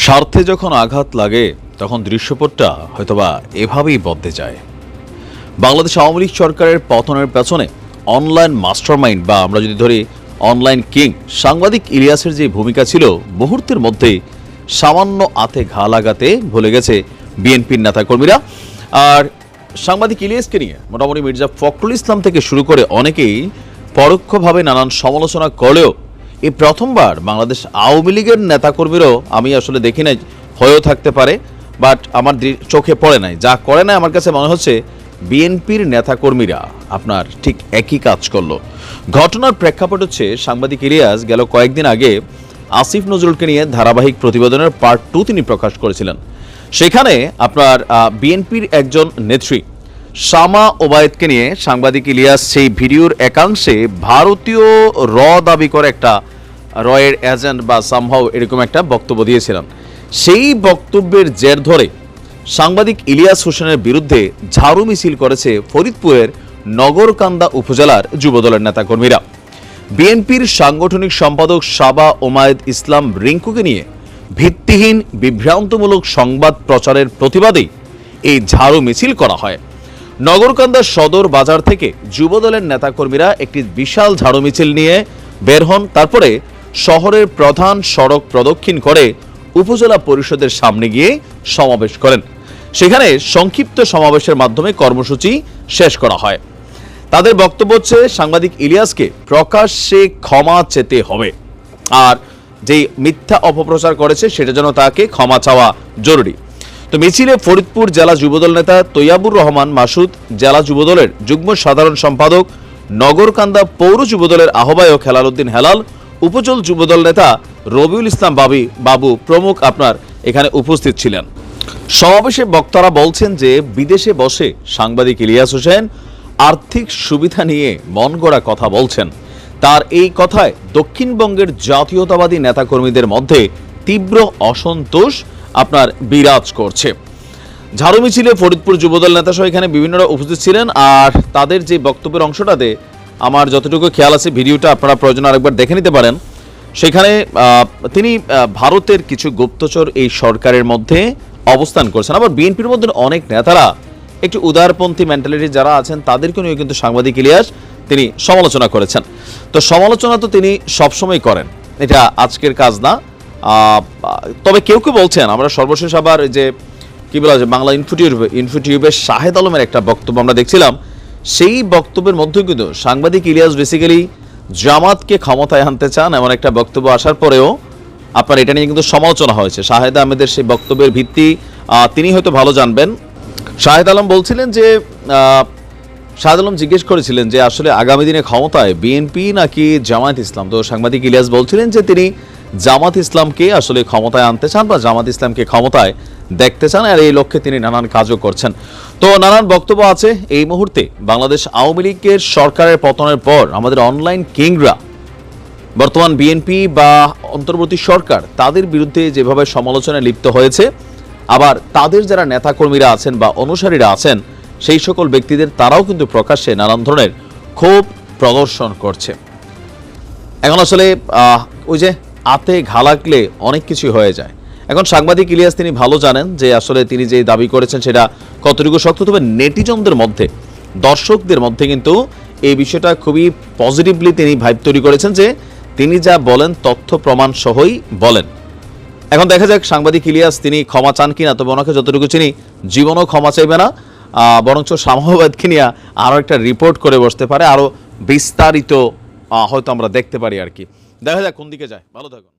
স্বার্থে যখন আঘাত লাগে, তখন দৃশ্যপটটা হয়তোবা এভাবেই বদলে যায়। বাংলাদেশ আওয়ামী লীগ সরকারের পতনের পেছনে অনলাইন মাস্টারমাইন্ড বা আমরা যদি ধরি অনলাইন কিং, সাংবাদিক ইলিয়াসের যে ভূমিকা ছিল, মুহূর্তের মধ্যেই সামান্য আতে ঘা লাগাতে ভুলে গেছে বিএনপির নেতাকর্মীরা। আর সাংবাদিক ইলিয়াসকে নিয়ে মোটামুটি মির্জা ফখরুল ইসলাম থেকে শুরু করে অনেকেই পরোক্ষভাবে নানান সমালোচনা করলেও এই প্রথমবার বাংলাদেশ আওয়ামী লীগের নেতাকর্মীরও আমি আসলে দেখি নাই, হয়েও থাকতে পারে বাট আমার চোখে পড়ে নাই। যা করে না আমার কাছে মনে হচ্ছে বিএনপির নেতাকর্মীরা আপনার ঠিক একই কাজ করল। ঘটনার প্রেক্ষাপট হচ্ছে, সাংবাদিক ইলিয়াস গেল কয়েকদিন আগে আসিফ নজরুলকে নিয়ে ধারাবাহিক প্রতিবেদনের পার্ট টু তিনি প্রকাশ করেছিলেন। সেখানে আপনার বিএনপির একজন নেত্রী শামা ওবায়েদকে নিয়ে সাংবাদিক ইলিয়াস সেই ভিডিওর একাংশে ভারতীয় র দাবি করে একটা রয়ের এজেন্ট বা সামহাও এরকম একটা বক্তব্য দিয়েছিলেন। সেই বক্তব্যের জের ধরে সাংবাদিক ইলিয়াস হোসেনের বিরুদ্ধে ঝাড়ু মিছিল করেছে ফরিদপুরের নগরকান্দা উপজেলার যুবদলের নেতাকর্মীরা। বিএনপির সাংগঠনিক সম্পাদক সাবা ওমায়েদ ইসলাম রিঙ্কুকে নিয়ে ভিত্তিহীন, বিভ্রান্তমূলক সংবাদ প্রচারের প্রতিবাদেই এই ঝাড়ু মিছিল করা হয়। নগরকান্দা সদর বাজার থেকে যুবদলের নেতাকর্মীরা একটি বিশাল ঝাড়ু মিছিল নিয়ে বের হন। তারপরে শহরের প্রধান সড়ক প্রদক্ষিণ করে উপজেলা পরিষদের সামনে গিয়ে সমাবেশ করেন। সেখানে সংক্ষিপ্ত সমাবেশের মাধ্যমে কর্মসূচি শেষ করা হয়। তাদের বক্তব্য হচ্ছে, সাংবাদিক ইলিয়াসকে প্রকাশ্যে ক্ষমা চেতে হবে। আর যেই মিথ্যা অপপ্রচার করেছে, সেটা যেন তাকে ক্ষমা চাওয়া জরুরি। তো মিছিলে ফরিদপুর জেলা যুবদল নেতা তৈয়াবুর রহমান মাসুদ, জেলা যুবদলের যুগ্ম সাধারণ সম্পাদক নগরকান্দা পৌর যুবদলের আহ্বায়ক হেলাল উদ্দিন হেলাল, উপজল যুবদল নেতা রবিউল ইসলাম বাবি, বাবু প্রমুখ আপনার এখানে উপস্থিত ছিলেন। সমাবেশে বক্তারা বলছেন যে বিদেশে বসে সাংবাদিক ইলিয়াস হোসেন আর্থিক সুবিধা নিয়ে মন গড়া কথা বলছেন। তার এই কথায় দক্ষিণবঙ্গের জাতীয়তাবাদী নেতাকর্মীদের মধ্যে তীব্র অসন্তোষ আপনার বিরাজ করছে। ঝাড়ু মিছিলে ফরিদপুর যুবদল নেতা সহ এখানে বিভিন্নরা উপস্থিত ছিলেন আর তাদের যে বক্তব্যের অংশটাতে আমার যতটুকু খেয়াল আছে, ভিডিওটা আপনারা প্রয়োজন আরেকবার দেখে নিতে পারেন। সেখানে তিনি ভারতের কিছু গুপ্তচর এই সরকারের মধ্যে অবস্থান করছেন। আবার বিএনপির মধ্যে অনেক নেতারা একটু উদারপন্থী মেন্টালিটি যারা আছেন, তাদেরকে নিয়ে কিন্তু সাংবাদিক ইলিয়াস তিনি সমালোচনা করেছেন। তো সমালোচনা তো তিনি সবসময় করেন। এটা আজকের কাজ না তবে কেউ কেউ বলছেন, আমরা সর্বশেষ আবার যে, কি বলা যায়, বাংলা ইনফুটিউব ইনফুটিউবের শাহেদ আলমের একটা বক্তব্য আমরা দেখছিলাম। সেই বক্তব্যের মধ্যে কিন্তু সাংবাদিক ইলিয়াস বেসিক্যালি জামাতকে ক্ষমতায় আনতে চান এমন একটা বক্তব্য আসার পরেও আপনার এটা নিয়ে কিন্তু সমালোচনা হয়েছে। শাহেদ আহমেদের সেই বক্তব্যের ভিত্তি তিনি হয়তো ভালো জানবেন। শাহেদ আলম বলছিলেন যে শাহেদ আলম জিজ্ঞেস করেছিলেন যে আসলে আগামী দিনে ক্ষমতায় বিএনপি নাকি জামায়াত ইসলাম? তো সাংবাদিক ইলিয়াস বলছিলেন যে তিনি জামাত ইসলামকে আসলে ক্ষমতায় আনতে চান বা জামাত ইসলামকে ক্ষমতায় দেখতে চান, আর এই লক্ষ্যে তিনি নানান কাজও করছেন। তো নানান বক্তব্য আছে এই মুহূর্তে। বাংলাদেশ আওয়ামী লীগের সরকারের পতনের পর আমাদের অনলাইন কিংরা, বর্তমান বিএনপি বা অন্তর্বর্তী সরকার, তাদের বিরুদ্ধে যেভাবে সমালোচনায় লিপ্ত হয়েছে, আবার তাদের যারা নেতাকর্মীরা আছেন বা অনুসারীরা আছেন, সেই সকল ব্যক্তিদের তারাও কিন্তু প্রকাশ্যে নানান ধরনের ক্ষোভ প্রদর্শন করছে। এখন আসলে ওই যে আতে ঘা লাগলে অনেক কিছু হয়ে যায়। এখন সাংবাদিক ইলিয়াস তিনি ভালো জানেন যে আসলে তিনি যে দাবি করেছেন সেটা কতটুকু শক্ত তবে নেটিজনদের মধ্যে, দর্শকদের মধ্যে কিন্তু এই বিষয়টা খুবই পজিটিভলি তিনি ভাইব তৈরি করেছেন যে তিনি যা বলেন তথ্য প্রমাণ সহই বলেন। এখন দেখা যাক সাংবাদিক ইলিয়াস তিনি ক্ষমা চান কিনা, তবে ওনাকে যতটুকু চিনি জীবনও ক্ষমা চাইবে না। বরঞ্চ সামাবাদকে নিয়ে আরও একটা রিপোর্ট করে বসতে পারে আরও বিস্তারিত হয়তো আমরা দেখতে পারি আর কি। দেখা যাক কোন দিকে যায়। ভালো থাকুন।